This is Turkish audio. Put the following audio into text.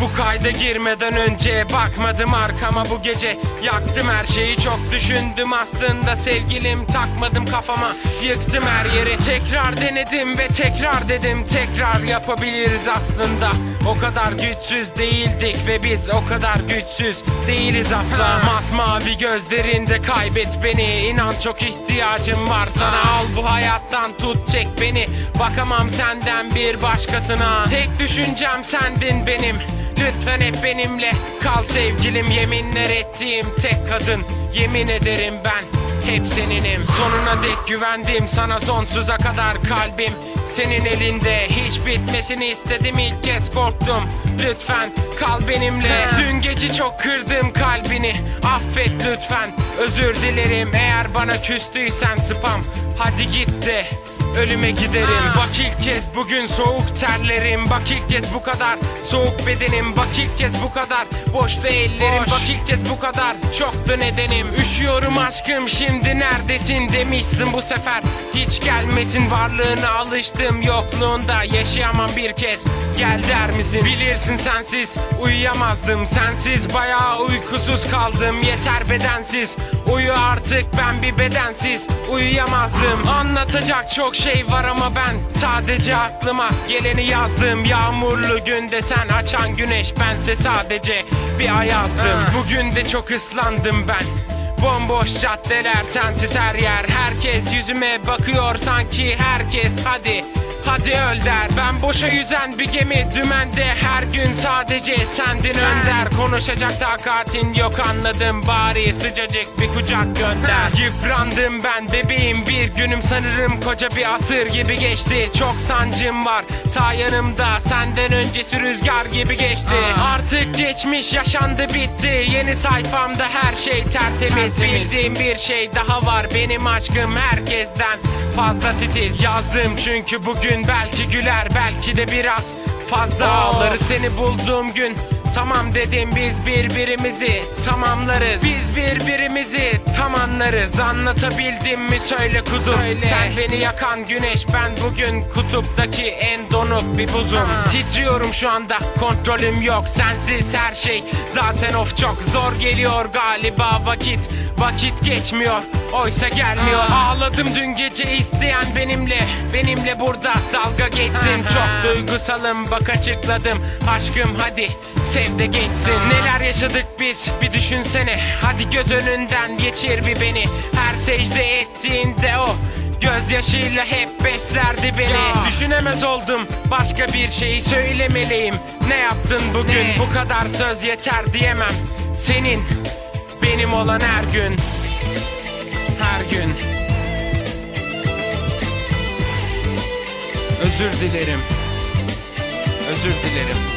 Bu kayda girmeden önce bakmadım arkama bu gece. Yaktım her şeyi çok düşündüm aslında. Sevgilim Takmadım kafama yıktım her yeri. Tekrar denedim ve tekrar dedim Tekrar yapabiliriz aslında O kadar güçsüz değildik ve biz o kadar güçsüz değiliz asla. Masmavi gözlerinde kaybet beni. İnan çok ihtiyacım var sana. Al bu hayattan tut çek beni. Bakamam senden bir başkasına. Tek düşüncem sendin benim. Lütfen hep benimle kal sevgilim. Yeminler ettiğim tek kadın. Yemin ederim ben hep seninim. Sonuna dek güvendim. Sana sonsuza kadar kalbim. Senin elinde hiç bitmesini istedim. İlk kez korktum. Lütfen kal benimle. Dün gece çok kırdım kalbini. Affet lütfen. Özür dilerim. Eğer bana küstüysen spam. Hadi git de ölüme giderim. Bak ilk kez bugün soğuk terlerim. Bak ilk kez bu kadar soğuk bedenim. Bak ilk kez bu kadar boşta ellerim. Bak ilk kez bu kadar çoktu nedenim. Üşüyorum aşkım şimdi neredesin demişsin bu sefer. Hiç gelmesin varlığına alıştım yokluğunda. Yaşayamam bir kez. Gel der misin? Bilirsin sensiz uyuyamazdım Sensiz. Bayağı uykusuz kaldım Yeter bedensiz. Uyu artık ben bir bedensiz. Uyuyamazdım. Anlatacak çok şey var ama ben Sadece aklıma geleni yazdım. Yağmurlu günde sen açan güneş Bense sadece bir ayazdım Bugün de çok ıslandım ben. Bomboş caddeler sensiz her yer. Herkes yüzüme bakıyor sanki herkes hadi Hadi öl der Ben boşa yüzen bir gemi. Dümende Her gün sadece sendin önder. Konuşacak takatin yok anladım. Bari sıcacık bir kucak gönder. Yıprandım ben bebeğim bir günüm sanırım Koca bir asır gibi geçti. Çok sancım var sağ yanımda Senden öncesi rüzgar gibi geçti. Artık geçmiş yaşandı bitti. Yeni sayfamda her şey tertemiz. Bildiğim bir şey daha var Benim aşkım herkesten fazla titiz. Yazdım çünkü bugün belki güler Belki de biraz fazla ağlarız. Seni bulduğum gün Tamam dedim biz birbirimizi tamamlarız. Biz birbirimizi tam anlarız Anlatabildim mi? Söyle kuzum. Sen beni yakan güneş ben bugün Kutuptaki en donuk bir buzum. Titriyorum şu anda kontrolüm yok. Sensiz her şey zaten of çok. Zor geliyor galiba vakit Vakit geçmiyor oysa gelmiyor. Ağladım dün gece isteyen benimle Benimle burada dalga geçsin. Çok duygusalım bak açıkladım. Aşkım hadi sev de geçsin. Neler yaşadık biz bir düşünsene. Hadi göz önünden geçir bir beni. Her secde ettiğinde o Gözyaşıyla hep beslerdi beni. Düşünemez oldum başka bir şeyi söylemeliyim. Ne yaptın bugün? Bu kadar söz yeter diyemem. Senin benim olan her gün. Her gün. Özür dilerim. Özür dilerim